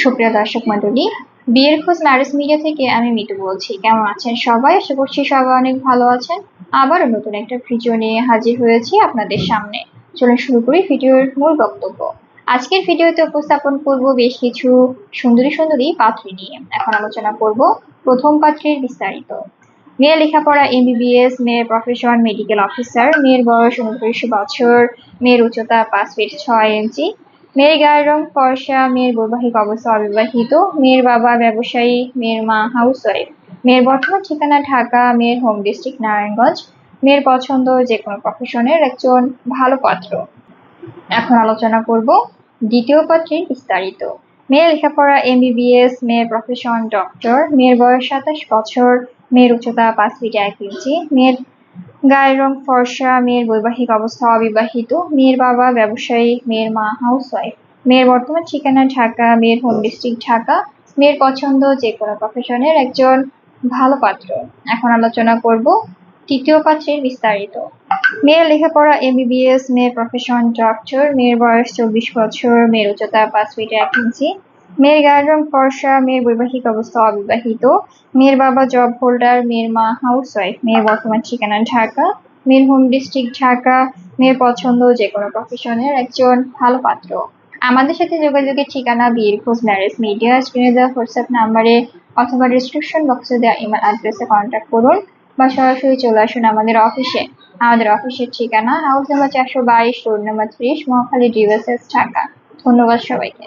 সুপ্রিয় দর্শক মন্ডলী বিয়ের খোঁজ ম্যারেজ মিডিয়া থেকে আমি মিটু বলছি। কেমন আছেন সবাই? আশা করছি সবাই অনেক ভালো আছেন। আবারও নতুন একটা ভিডিও নিয়ে হাজির হয়েছি আপনাদের সামনে। চলুন শুরু করি ভিডিওর মূল বক্তব্য। আজকের ভিডিওতে উপস্থাপন করব বেশ কিছু সুন্দরী সুন্দরী পাত্রী নিয়ে। এখন আলোচনা করব প্রথম পাত্রীর বিস্তারিত। মেয়ের লেখাপড়া এমবিবিএস মেয়ের প্রফেশন মেডিকেল অফিসার মেয়ের বয়স উনত্রিশ বছর, মেয়ের উচ্চতা পাঁচ ফিট ছয় ইঞ্চি মেয়ের গায়ের রং ফর্সা, মেয়ের বৈবাহিক অবস্থা অবিবাহিত, মেয়ের বাবা ব্যবসায়ী, মেয়ের মা হাউস হাউসওয়াইফ মেয়ের বর্তমান ঠিকানা ঢাকা, মেয়ের হোম ডিস্ট্রিক্ট নারায়ণগঞ্জ, মেয়ের পছন্দ যে কোনো প্রফেশনের একজন ভালো পাত্র। এখন আলোচনা করব দ্বিতীয় পাত্রীর বিস্তারিত। মেয়ের লেখাপড়া এমবিবিএস মেয়ের প্রফেশন ডক্টর মেয়ের বয়স সাতাশ বছর, মেয়ের উচ্চতা পাঁচ ফিট এক ইঞ্চি মেয়ের গায়ের রং ফর্সা, মেয়ের বৈবাহিক অবস্থা অবিবাহিত, মেয়ের বাবা ব্যবসায়ী, মেয়ের মা হাউস ওয়াইফ মেয়ের বর্তমান ঠিকানা ঢাকা, মেয়ের হোম ডিস্ট্রিক্ট ঢাকা, মেয়ের পছন্দ যে কোনো প্রফেশনের একজন ভালো পাত্র। এখন আলোচনা করব তৃতীয় পাত্রের বিস্তারিত। মেয়ের লেখাপড়া এমবিবিএস মেয়ের প্রফেশন ডক্টর মেয়ের বয়স চব্বিশ বছর, মেয়ের উচ্চতা পাঁচ ফিট এক ইঞ্চি মেয়ের গায়ের রং ফর্সা, মেয়ের বৈবাহিক অবস্থা অবিবাহিত, মেয়ের বাবা জব হোল্ডার মেয়ের মা হাউস ওয়াইফ মেয়ের বর্তমান ঠিকানা ঢাকা, মেয়ের হোম ডিস্ট্রিক্ট ঢাকা, মেয়ের পছন্দ যে কোনো প্রফেশনের একজন ভালো পাত্র। আমাদের সাথে যোগাযোগের ঠিকানা বিয়ের খোঁজ ম্যারেজ মিডিয়া স্ক্রিনে দেওয়া হোয়াটসঅ্যাপ নাম্বারে অথবা ডিসক্রিপশন বক্সে দেওয়া ইমেল অ্যাড্রেসে কন্ট্যাক্ট করুন বা সরাসরি চলে আসুন আমাদের অফিসে আমাদের অফিসের ঠিকানা হাউস নাম্বার চারশো বাইশ রোড নাম্বার ত্রিশ, মহাখালী ডিউএসএস ঢাকা। ধন্যবাদ সবাইকে।